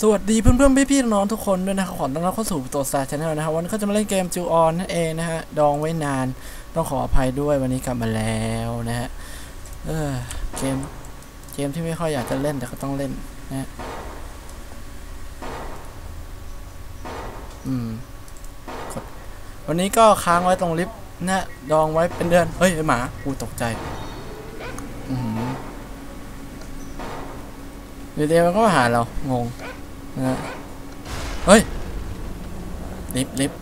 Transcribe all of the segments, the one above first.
สวัสดีเพื่อนๆพี่ๆน้องทุกคนด้วยนะครับขอต้อนรับเข้าสู่ตัวซาชาแนลนะครับวันนี้ก็จะมาเล่นเกมจูออนนั่นเองนะฮะดองไว้นานต้องขออภัยด้วยวันนี้กลับมาแล้วนะฮะเออเกมเกมที่ไม่ค่อยอยากจะเล่นแต่ก็ต้องเล่นนะฮะอืมกดวันนี้ก็ค้างไว้ตรงลิฟต์นะดองไว้เป็นเดือนเฮ้ยไอหมากูตกใจอืมเดี๋ยวมันก็มาหาเรางง เฮ้ยลิฟลิฟ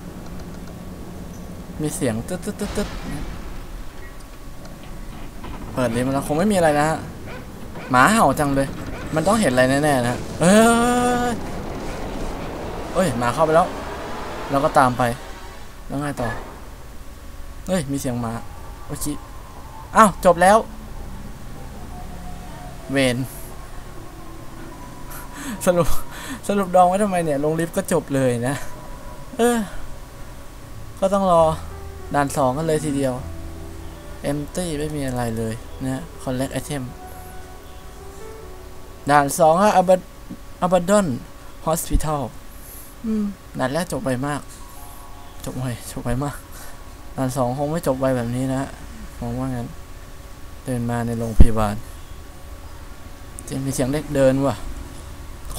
มีเสียงตึ๊ดตึ๊ดตึ๊ดตึ๊ดเปิดลิฟต์มาแล้วคงไม่มีอะไรนะฮะหมาเห่าจังเลย มันต้องเห็นอะไรแน่ๆนะเอ้ยเอ้ยหมาเข้าไปแล้ว เราก็ตามไป แล้วไงต่อเฮ้ย มีเสียงหมาโอเคอ้าว จบแล้ว เวนสรุป สรุปดองไว้ทำไมเนี่ย ลงลิฟต์ก็จบเลยนะ เออ ก็ต้องรอด่านสองกันเลยทีเดียว empty ไม่มีอะไรเลยนะ collect item ด่านสองฮะ Abad Abaddon Hospital อืมด่านแรกจบไปมาก จบไปจบไปมากด่านสองคงไม่จบไปแบบนี้นะผมว่างั้น เดินมาในโรงพยาบาลจะมีเสียงเด็กเดินว่ะค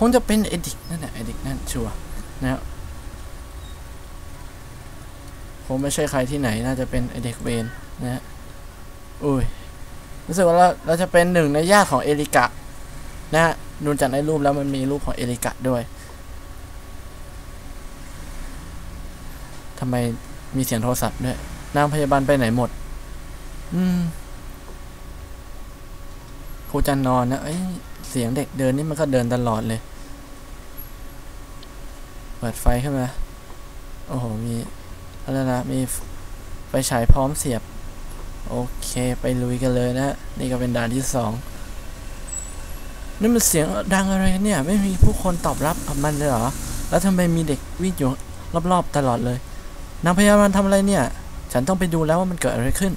งจะเป็นเอดิกนั่นแหละเอดิกนั่นชัวนะครับคงไม่ใช่ใครที่ไหนน่าจะเป็นไอเด็กเวนนะฮะอุ้ยรู้สึกว่าเราเราจะเป็นหนึ่งในญาติของเอริกะนะฮะดูจากในรูปแล้วมันมีรูปของเอริกะด้วยทำไมมีเสียงโทรศัพท์ด้วยนางพยาบาลไปไหนหมด อืมครูจันนอนนะเอ้ยเสียงเด็กเดินนี่มันก็เดินตลอดเลย เปิดไฟขึ้นมา โอ้โห มีอะไรนะ มีไฟฉายพร้อมเสียบ โอเค ไปลุยกันเลยนะ นี่ก็เป็นด่านที่สองนี่มันเสียงดังอะไรกันเนี่ย ไม่มีผู้คนตอบรับกับมันเลยเหรอ แล้วทำไมมีเด็กวิ่งอยู่รอบๆตลอดเลย นางพยาบาลทำอะไรเนี่ย ฉันต้องไปดูแล้วว่ามันเกิดอะไรขึ้น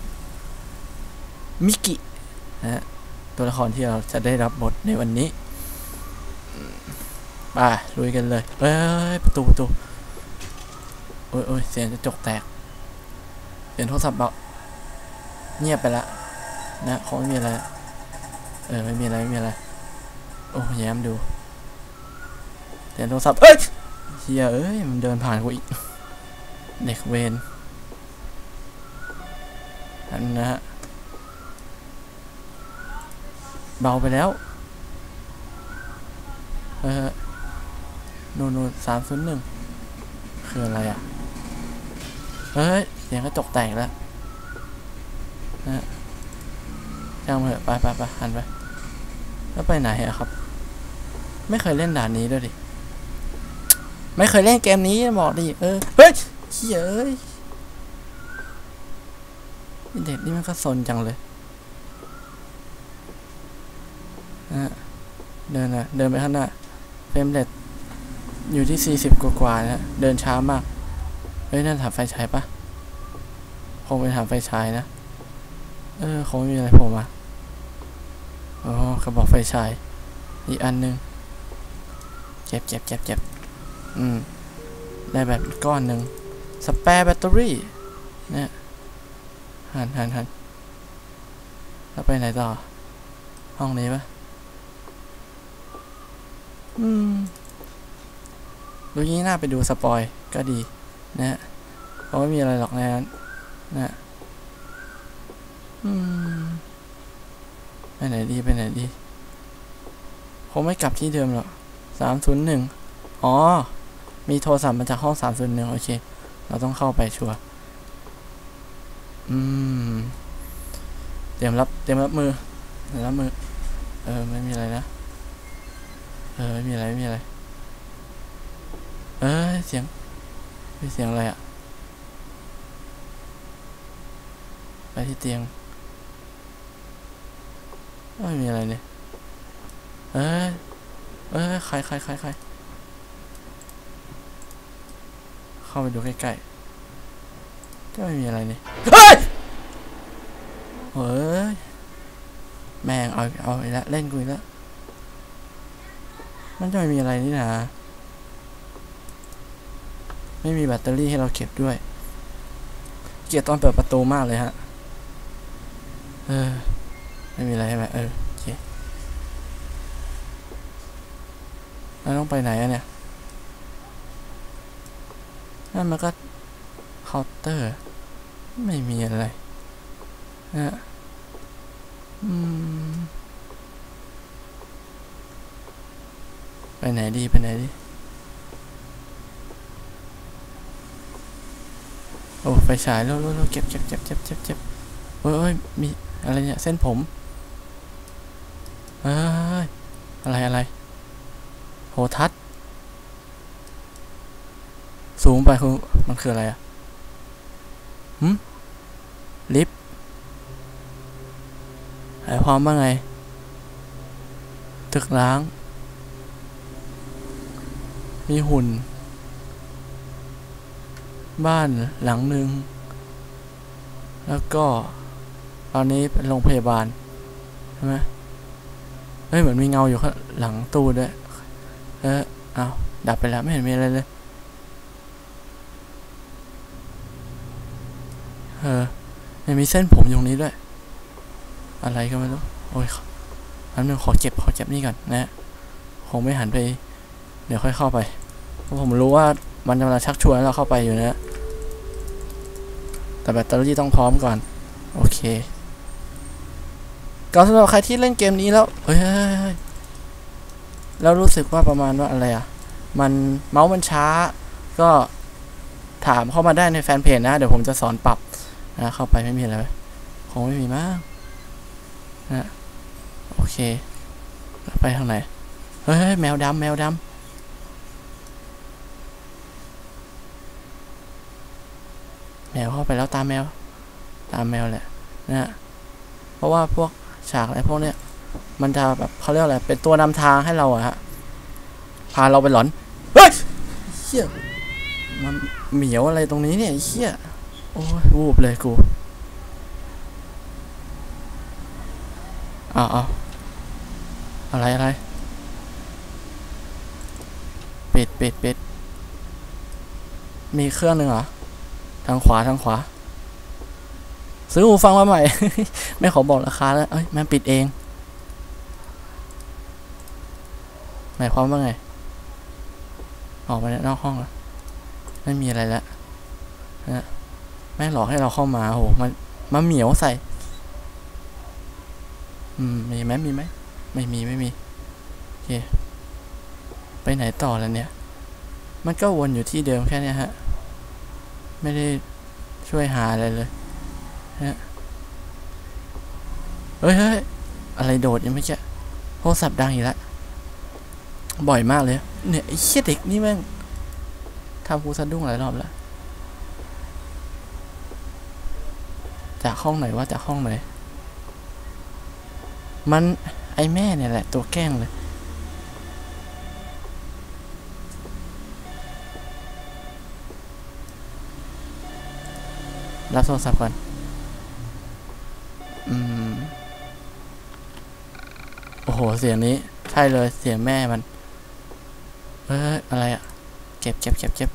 มิกิ นะฮะตัวละครที่เราจะได้รับบทในวันนี้ ไปลุยกันเลยเฮ้ยประตูประตูโอ้ยโอ้ยเสียงจะจกแตกเสียงโทรศัพท์เบาเงียบไปละนะคงไม่มีอะไรเออไม่มีอะไรไม่มีอะไรโอ้ยแย้มดูเสียงโทรศัพท์เอ้ยเฮียเอ้ยมันเดินผ่านกูอีกเด็กเวนอันนะฮะเบาไปแล้ว เออ นูนูสามศูนย์หนึ่งคืออะไรอะ เฮ้ย เสียงกระจกแตกแล้วนะช่างเถอะไปไปไปหันไป แล้วไปไหนอะครับ ไม่เคยเล่นด่านนี้ด้วยดิ ไม่เคยเล่นเกมนี้บอกดิ เออ เฮ้ยเฮ้ยเด็กนี่มันก็สนจังเลยนะเดินนะเดินไปข้างหน้าเฟรมเรท อยู่ที่ 40 กว่าๆนะเดินช้ามาก เฮ้ย นั่นถามไฟฉายปะคงเป็นถามไฟฉายนะ เออ คงไม่มีอะไรโผล่มาอ๋อกระบอกไฟฉาย อีกอันนึง เจ็บเจ็บเจ็บเจ็บอืม ได้แบบก้อนหนึ่งสเปร์แบตเตอรี่เนี่ยหันหันหันแล้วไปไหนต่อ ห้องนี้ปะอืม ดูงี้น่าไปดูสปอยก็ดีนะฮะเพราะไม่มีอะไรหรอกในนั้นนะอืมไปไหนดีไปไหนดีคงไม่กลับที่เดิมหรอกสามศูนย์หนึ่งอ๋อ มีโทรศัพท์มาจากห้องสามศูนย์หนึ่งโอเค เราต้องเข้าไปชัวร์อืม เตรียมรับ เตรียมรับมือเตรียมรับมือ เออ ไม่มีอะไรนะ เออ ไม่มีอะไร ไม่มีอะไร เสียงมีเสียงอะไรอะไปที่เตียงไม่มีอะไรเนี่ยเออเออใครใครใครใครเข้าไปดูใกล้ๆก็ไม่มีอะไรเนี่ยเฮ้ยเฮ้ยแม่งเอาเอาอีกแล้วเล่นกูอีกแล้วมันจะไม่มีอะไรนี่นะ ไม่มีแบตเตอรี่ให้เราเก็บด้วย เกียดตอนเปิดประตูมากเลยฮะ เออ ไม่มีอะไรใช่ไหมเออโอเคแล้วต้องไปไหนอะเนี่ยนั่นมันก็เคาน์เตอร์ ไม่มีอะไรนะอืม ไปไหนดี ไปไหนดี โอ้ไฟฉายแล้วแล้วเก็บเก็บเก็บเก็บเก็บเก็บเอ้ยมีอะไรเนี่ยเส้นผมเอ้ยอะไรอะไรโหทัดสูงไปคือมันคืออะไรอะหืมลิฟหมายความว่าไง ตึกร้าง มีหุ่น บ้านหลังหนึ่ง แล้วก็ตอนนี้เป็นโรงพยาบาล ใช่ไหมเฮ้ยเหมือนมีเงาอยู่ข้างหลังตู้ด้วย เออเอาดับไปแล้วไม่เห็นมีอะไรเลย เออยังมีเส้นผมอยู่ตรงนี้ด้วย อะไรก็ไม่รู้ โอ้ยอันนึงขอเก็บขอเก็บนี่ก่อนนะ คงไม่หันไป เดี๋ยวค่อยเข้าไป เพราะผมรู้ว่า มันกำลังชักชวนให้เราเข้าไปอยู่นะแต่แบตเตอรี่ต้องพร้อมก่อน โอเคก็สำหรับใครที่เล่นเกมนี้แล้วเฮ้ยแล้วรู้สึกว่าประมาณว่าอะไรอะ มันเมาส์มันช้า ก็ถามเข้ามาได้ในแฟนเพจนะ เดี๋ยวผมจะสอนปรับนะเข้าไปไม่มีอะไรไหมคงไม่มีมากนะโอเค ไปทางไหน เฮ้ยแมวดำแมวดำแม วเข้าไปแล้วตามแมว ตามแมวแหละนะฮะเพราะว่าพวกฉากอะไรพวกเนี้ยมันจะแบบเขาเรียกอะไรเป็นตัวนำทางให้เราอะฮะพาเราไปหลอนเฮ้ยเฮียมันเหมียวอะไรตรงนี้เนี่ยเฮียโอ้ยวูบเลยกูอ้าวอ้าวอะไรอะไรปิดปิดปิดมีเครื่องหนึ่งเหรอ ทางขวาทางขวา ซื้อหูฟังมาใหม่ ไม่ขอบอกราคาแล้ว เอ้ยมันปิดเอง หมายความว่าไง ออกไปนอกห้องแล้ว ไม่มีอะไรแล้วนะแม่หลอกให้เราเข้ามาโหมันมาเหมียวใส่ อืม มีไหมมีไหม ไม่มีไม่มี โอเค ไปไหนต่อแล้วเนี่ย มันก็วนอยู่ที่เดิมแค่นี้ฮะ ไม่ได้ช่วยหาอะไรเลยฮะเฮ้ยเฮ้ยอะไรโดดยังไม่แค่โทรศัพท์ดังอีกแล้วบ่อยมากเลย เนี่ยไอ้เชี่ยเด็กนี่แม่งทำกูสะดุ้งหลายรอบแล้ว จากห้องไหนว่าจากห้องไหน มันไอแม่เนี่ยแหละ ตัวแกล้งเลย รับโทรศัพท์ก่อน อืม โอ้โห เสียงนี้ ใช่เลย เสียงแม่มัน เฮ้ย อะไรอะเก็บเก็บเก็บเก็บ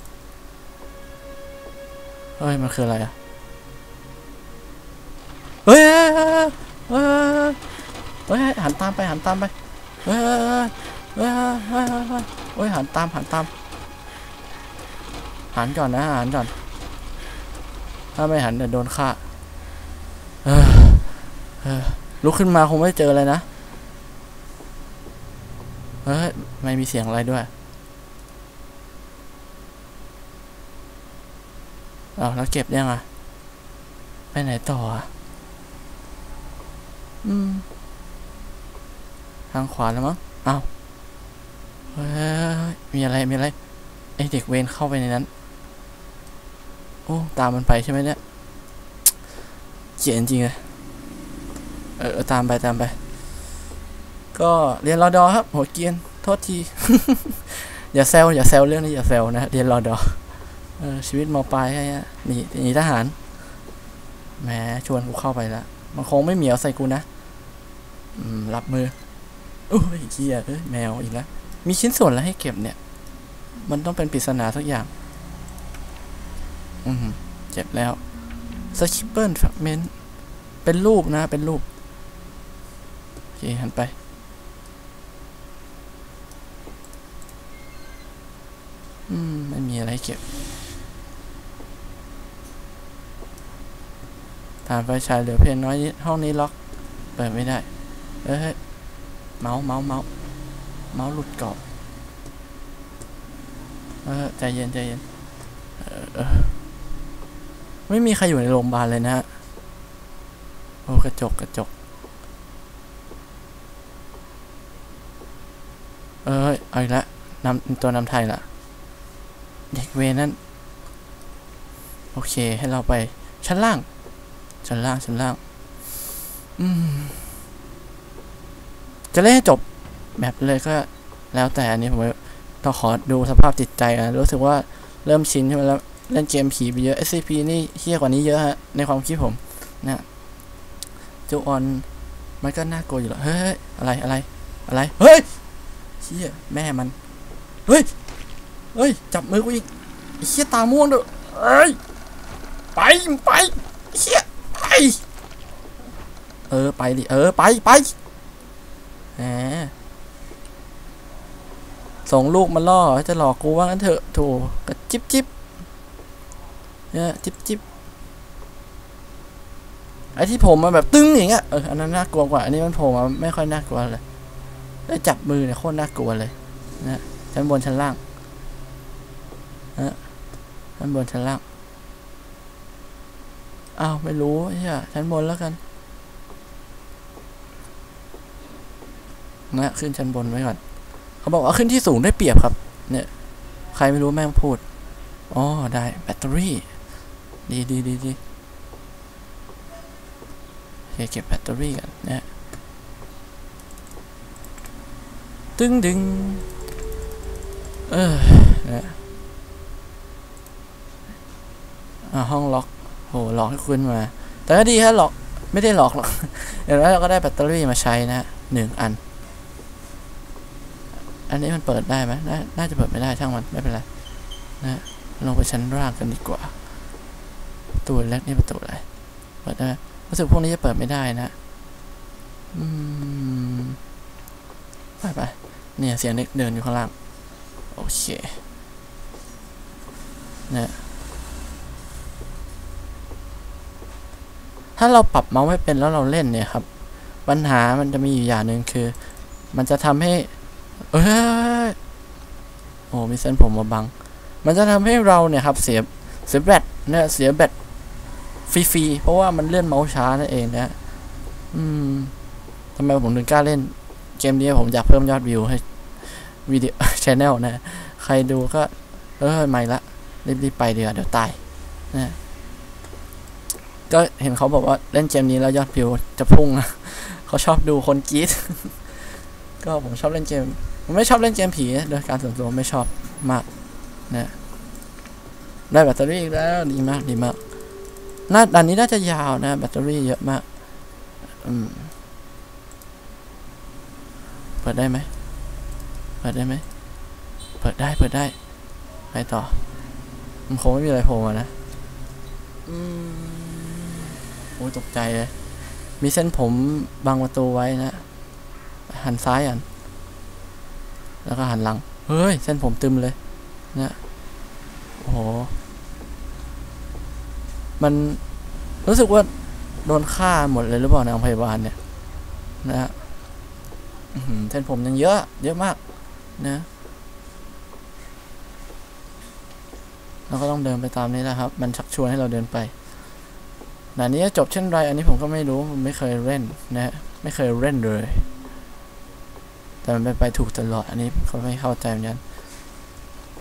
เฮ้ย มันคืออะไรอะเฮ้ยเฮ้ยเฮ้ยเฮ้ยหันตามไปหันตามไปเฮ้ยเฮ้ยเฮ้ยเฮ้ยเฮ้ยหันตามหันตาม หันก่อนนะหันก่อน ถ้าไม่หันเดี๋ยวโดนฆ่าลุกขึ้นมาคงไม่เจออะไรนะเฮ้ยไม่มีเสียงอะไรด้วยเอาแล้วเก็บยังอะ ไปไหนต่ออะ อืม ทางขวาแล้วมั้งเอาเฮ้ยมีอะไร มีอะไร ไอเด็กเวนเข้าไปในนั้น อ้ตามมันไปใช่ไหมเนี่ยเขียนจริงเลยเออตามไปตามไป ก็เรียนรอดอครับ หัวเกียนโทษที อย่าแซวอย่าแซวเรื่องนี้อย่าแซวนะเรียนรอดอเออชีวิตมปลายแค่นี้หนีหนีทหารแหมชวนกูเข้าไปแล้วมันคงไม่เหมียวใส่กูนะอืมรับมือโอ้ยเกียเอ้ยแมวอีกแล้วมีชิ้นส่วนอะไรให้เก็บเนี่ย มันต้องเป็นปริศนาสักอย่าง อืมเจ็บแล้วสคิปเปิลแฟกเมนต์เป็นรูปนะ เป็นรูป โอเค หันไป อืม ไม่มีอะไรเก็บฐานไฟฉายเหลือเพียงน้อยนิดห้องนี้ล็อก เปิดไม่ได้ เอ้ย เมาส์เมาส์เมาส์เมาส์หลุดกรอบ เออใจเย็นใจเย็น เออ ไม่มีใครอยู่ในโรงพยาบาลเลยนะฮะ โอ้กระจกกระจก เอ้ยเอาอีกแล้วนำตัวนำไทยละเด็กเวนั่น โอเคให้เราไปชั้นล่าง ชั้นล่างชั้นล่าง อืม จะเล่นให้จบแบบเลยก็แล้วแต่อันนี้ผมต้องขอดูสภาพจิตใจนะรู้สึกว่าเริ่มชินใช่ไหมแล้ว เล่นเกมผีไปเยอะ SCP นี่เฮี้ยกว่านี้เยอะฮะ ในความคิดผมนะจูออนมันก็น่ากลัวอยู่แล้วเฮ้ยอะไรอะไรอะไร เฮ้ยเฮี้ยแม่มัน เฮ้ย เฮ้ย จับมือกูอีกเฮี้ยตาม่วงด้วยเอ้ยไปไปเฮี้ยไปเออไปดิเออไปไปแหมส่งลูกมาล่อจะหลอกกูว่างั้นเถอะโถกระจิบจิบ เนี่ยจิบจิบไอ้ที่ผมมาแบบตึ้งอย่างเงี้ยเอออันนั้นน่ากลัวกว่า อันนี้มันโผล่มาไม่ค่อยน่ากลัวเลยแล้วจับมือเนี่ยโคตรน่ากลัวเลยนะชั้นบนชั้นล่างนะชั้นบนชั้นล่างอ้าวไม่รู้เหี้ยชั้นบนแล้วกันนะขึ้นชั้นบนไว้ก่อนเขาบอกว่าขึ้นที่สูงได้เปรียบครับ เนี่ย ใครไม่รู้แม่งพูดอ๋อได้แบตเตอรี่ ดีดีดีดีโอเคเก็บแบตเตอรี่กันนะ ตึงดึงเออนะอ่าห้องล็อกโหหลอกให้คุณมา แต่ก็ดีฮะหลอกไม่ได้หลอกหรอกอย่างน้อยเราก็ได้แบตเตอรี่มาใช้นะหนึ่งอัน อันนี้มันเปิดได้ไหมนน่าจะเปิดไม่ได้ช่างมันไม่เป็นไรนะลงไปชั้นล่างกันดีกว่า ตูเล็กนี่ประตูอะไรเปิดได้รู้สึกพวกนี้จะเปิดไม่ได้นะอืมไปไปเนี่ยเสียงเด็กเดินอยู่ข้างล่าง โอเคเนี่ยถ้าเราปรับเมาส์ไม่เป็นแล้วเราเล่นเนี่ยครับ ปัญหามันจะมีอยู่อย่างหนึ่งคือ มันจะทำให้เอ้ยโอ้มีเส้นผมมาบัง มันจะทำให้เราเนี่ยครับเสียเสียแบตเนี่ยเสียแบต ฟรีๆเพราะว่ามันเลื่อนเมาส์ช้านั่นเองนะอืมทำไมผมถึงกล้าเล่น เกมนี้ผมอยากเพิ่มยอดวิวให้วิดีโอชแนลนะใครดูก็เออไม่ละรีบๆไปเดี๋ยวเดี๋ยวตายนะก็เห็นเขาบอกว่าเล่นเกมนี้แล้วยอดวิวจะพุ่งนะเขาชอบดูคนกรีดก็ผมชอบเล่นเกม ผมไม่ชอบเล่นเกมผีโดยการส่วนตัวไม่ชอบมากนะได้แบตเตอรี่อีกแล้วดีมากดีมาก น่าด่านนี้น่าจะยาวนะ แบตเตอรี่เยอะมาก อืม เปิดได้ไหม เปิดได้ไหม เปิดได้ เปิดได้ ไปต่อ มันคงไม่มีอะไรโผล่มานะ อืม โอ้ยตกใจเลย มีเส้นผมบังประตูไว้นะ หันซ้ายอัน แล้วก็หันหลัง เฮ้ย เส้นผมตึมเลย นะ โอ้โห มันรู้สึกว่าโดนฆ่าหมดเลยหรือเปล่าในโรงพยาบาลเนี่ย นะฮะเส้นผมยังเยอะ เยอะมาก นะเราก็ต้องเดินไปตามนี้แหละครับ มันชักชวนให้เราเดินไปด่านนี้จะจบเช่นไร อันนี้ผมก็ไม่รู้ไม่เคยเล่นนะฮะไม่เคยเล่นเลย แต่มันไปไปถูกตลอด อันนี้เขาไม่เข้าใจเหมือนกัน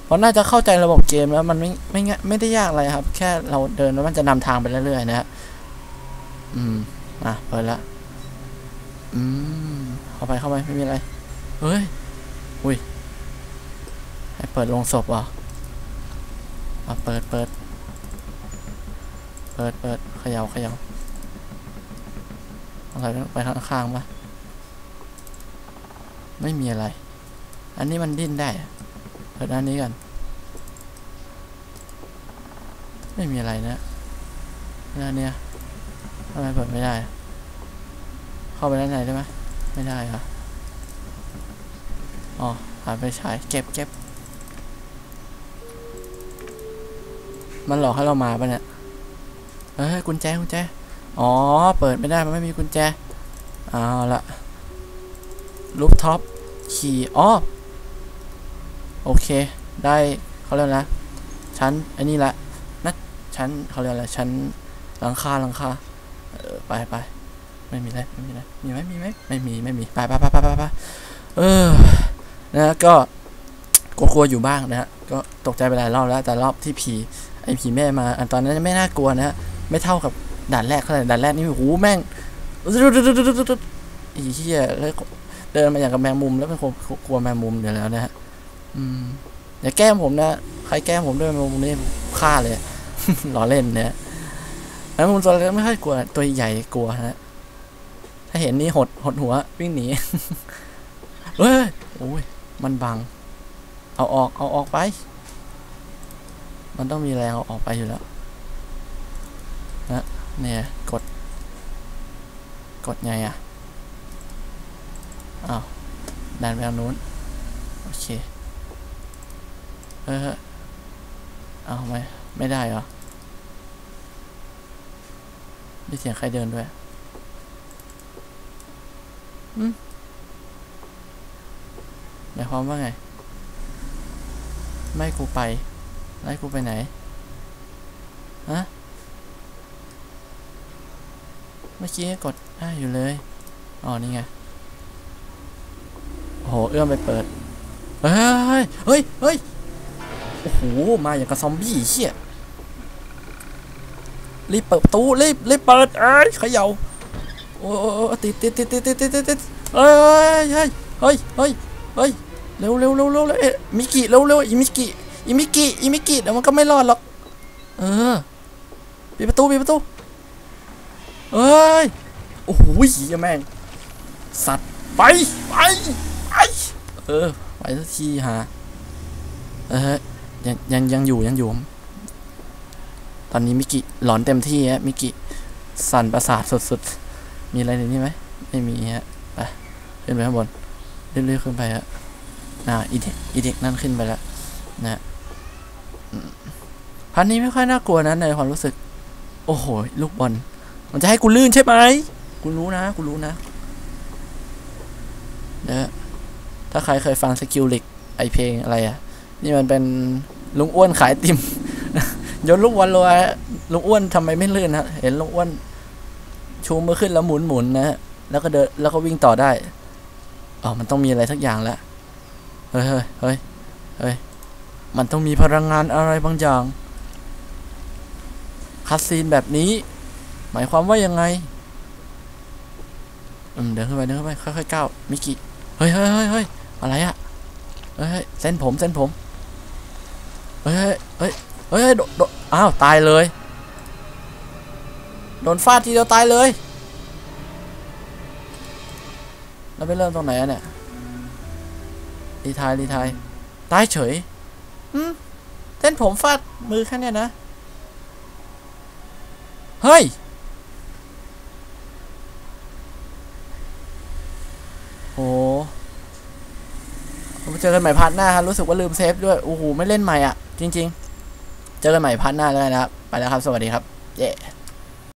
เพราะน่าจะเข้าใจระบบเกมแล้วมันไม่ไม่ง่ไม่ได้ยากอะไรครับ แค่เราเดินแล้วมันจะนำทางไปเรื่อยๆนะฮะอืมอะเปิดละอืมเข้าไปเข้าไปไม่มีอะไรเฮ้ยอุ้ยให้เปิดลงศพเหรออะเปิดเปิดเปิดเปิดเขย่าเขย่าอะไรไปข้างๆปะไม่มีอะไร อันนี้มันดิ้นได้ เปิดอันนี้กันไม่มีอะไรนะแล้วอันเนี้ยทำไมเปิดไม่ได้ เข้าไปด้านในได้ไหมไม่ได้เหรออ๋อหาไปใช้เก็บเก็บมันหลอกให้เรามาปะเนี่ยเฮ้ยกุญแจกุญแจ อ๋อ เปิดไม่ได้ มันไม่มีกุญแจ เอาละรูปท็อป ขี่ อ๋อ โอเค ได้เขาเรียกนะชั้นอันนี้ละนะชั้นเขาเรียกอะไรชั้นหลังคาหลังคาเออไปไปไม่มีอะไรไม่มีอะไรมีไหมมีไหมไม่มีไม่มีไปไปไปไปไปไปเออนะก็กลัวๆอยู่บ้างนะฮะก็ตกใจไปหลายรอบแล้วแต่รอบที่ผีไอ้ผีแม่มา อันตอนนั้นไม่น่ากลัวนะฮะไม่เท่ากับด่านแรกเท่าไหร่ด่านแรกนี่โอ้โหแม่งอีเหี้ยแล้วเดินมาอย่างกับแมงมุมแล้วเป็นคนกลัวแมงมุมเดี๋ยวแล้วนะฮะ อย่าแกล้งผมนะ ใครแกล้งผมด้วยมุมนี่ฆ่าเลยล้อเล่นเนี่ยแมงมุมตัวเล็กไม่ค่อยกลัว ตัวใหญ่กลัวฮะ ถ้าเห็นนี่หดหดหัว วิ่งหนีเฮ้ยโอ้ยมันบัง เอาออกเอาออกไป มันต้องมีแรงเอาออกไปอยู่แล้วนะเนี่ยกด กดไงอะอ้าวดันไปทางนู้น โอเค เออเอาไหมไม่ได้เหรอมีเสียงใครเดินด้วยอืมหมายความว่าไง ไม่กูไป ไล่กูไปไหน ฮะ เมื่อกี้กดได้อยู่เลย อ๋อ นี่ไง โอ้โห เอื้อมไปเปิด เฮ้ย เฮ้ย เฮ้ย โอ้โห มาอย่างกับซอมบี้เชี่ยรีบเปิดประตูรีบรีบเปิดเอ้ยเขย่าโอ้ติดติดติดติดติดติดติดเอ้เฮ้ยเฮ้ยเฮ้ยเฮ้ยเร็วเร็วเร็วเร็วเอ๊ะมิกิเร็วเร็วอิมิกิอิมิกิอิมิกิเดี๋ยวมันก็ไม่รอดหรอกเออปิดประตูปิดประตูเอ้ยโอ้โหแม่งสัตว์ไปไปไปเออไปสักทีฮะเออ ยังยังยังอยู่ยังอยู่ ตอนนี้มิกิหลอนเต็มที่ฮะมิกิสั่นประสาทสุดๆ มีอะไรในนี้ไหมไม่มีฮะไปขึ้นไปข้างบนเรื่อยๆขึ้นไปฮะน่าอีเด็กอีเด็กนั่นขึ้นไปแล้วนะฮะอืมพันนี้ไม่ค่อยน่ากลัวนะในความรู้สึก โอ้โห ลูกบอลมันจะให้กูลื่นใช่ไหมกูรู้นะกูรู้นะเด้อถ้าใครเคยฟังสกิลลิกไอเพลงอะไรอะ นี่มันเป็นลุงอ้วนขายติมโยนลูกบอลลอยลุงอ้วนทำไมไม่ลื่นฮะเห็นลุงอ้วนชูมือขึ้นแล้วหมุนหมุนนะฮะแล้วก็เดินแล้วก็วิ่งต่อได้อ๋อมันต้องมีอะไรสักอย่างแล้วเฮ้ยเฮ้ยเฮ้ยเฮ้ยมันต้องมีพลังงานอะไรบางอย่างคัดซีนแบบนี้ หมายความว่ายังไงอืมเดินขึ้นไปเดินขึ้นไปค่อยๆก้าวมิกิเฮ้ยเฮ้ยเฮ้ยเฮ้ยอะไรอะเฮ้ยเส้นผมเส้นผม เฮ้ยเฮ้ยเฮ้ยโดนอ้าวตายเลย โดนฟาดทีเดียวตายเลย แล้วไปเริ่มตรงไหนอะเนี่ยรีไทายรีไทายตายเฉยอืมเต้นผมฟาดมือแค่เนี้ยนะ เฮ้ย โอ้ เจอกันใหม่พาร์ทหน้าครับรู้สึกว่าลืมเซฟด้วยโอ้โหไม่เล่นใหม่อะจริง ๆ เจอกันใหม่พาร์ทหน้าแล้วนะครับไปแล้วครับสวัสดีครับเย้